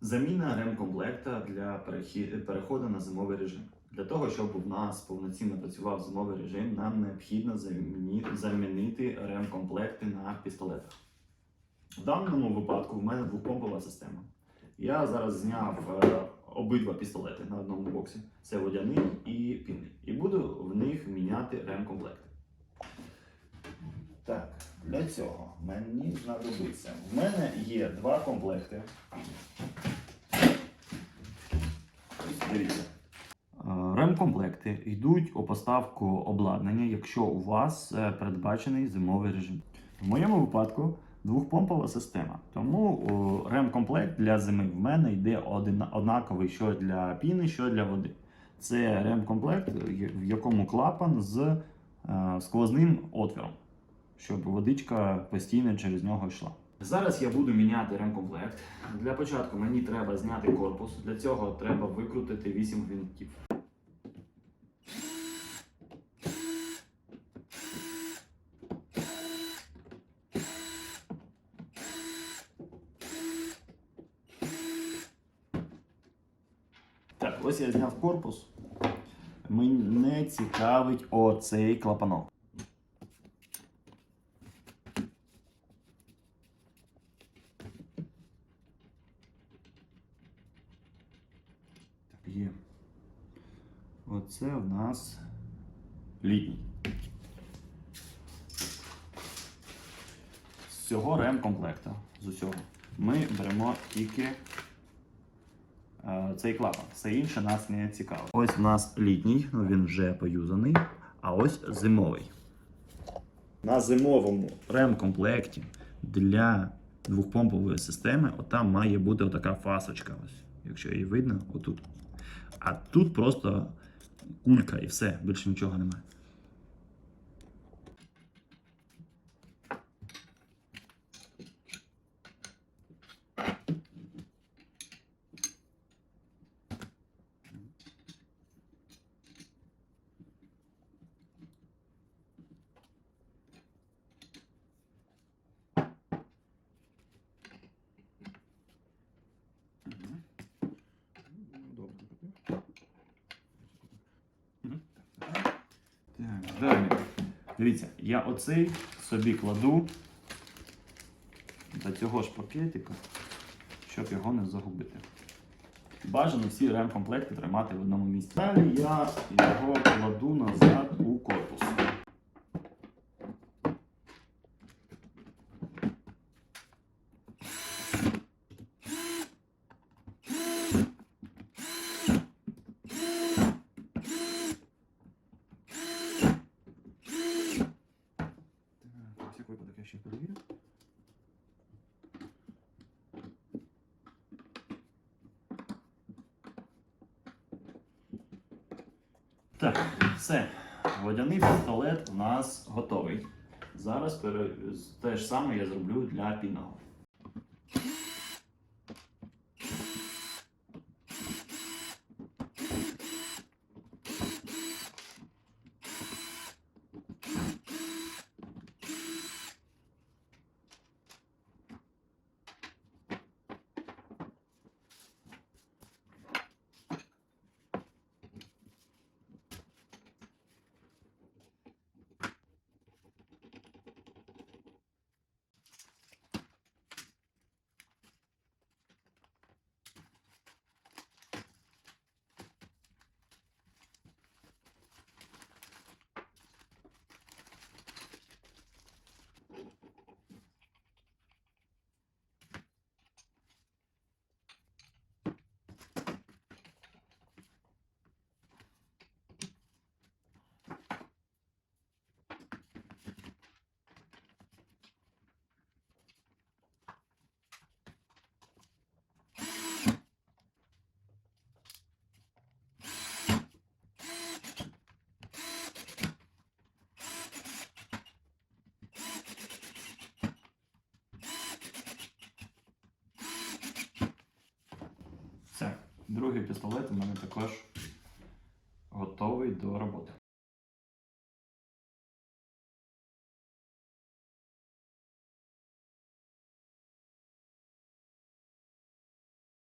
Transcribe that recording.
Заміна ремкомплекта для переходу на зимовий режим. Для того, щоб у нас повноцінно працював зимовий режим, нам необхідно замінити ремкомплекти на пістолетах. В даному випадку в мене двохпомпова система. Я зараз зняв е, обидва пістолети на одному боксі. Це водяний і пінний. І буду в них міняти ремкомплекти. Так, для цього мені знадобиться. В мене є два комплекти. Ось Дивіться. Е, Ремкомплекти йдуть у поставку обладнання, якщо у вас е, передбачений зимовий режим. В моєму випадку двохпомпова система. Тому ремкомплект для зими в мене йде один, однаковий що для піни, що для води. Це ремкомплект, в якому клапан з е, сквозним отвором, щоб водичка постійно через нього йшла. Зараз я буду міняти ремкомплект. Для початку мені треба зняти корпус. Для цього треба викрутити 8 гвинтів. Так, ось я зняв корпус. Мене цікавить оцей клапанок. Так, є. Оце в нас літній. З цього ремкомплекта, з усього, ми беремо тільки е, цей клапан. Все інше нас не цікавить. Ось в нас літній, ну він вже поюзаний, а ось зимовий. На зимовому ремкомплекті для двохпомпової системи отам має бути отака фасочка. Ось, якщо її видно, отут. А тут просто кулька і все, більше нічого немає. Так, далі. Дивіться, я оцей собі кладу до цього ж пакетика, щоб його не загубити. Бажано всі ремкомплекти тримати в одному місці. Далі я його кладу назад у корпус. Так, на всяк випадок я ще перевірю. Так, все. Водяний пістолет у нас готовий. Зараз те ж саме я зроблю для пінного. Все. Другий пістолет у мене також готовий до роботи.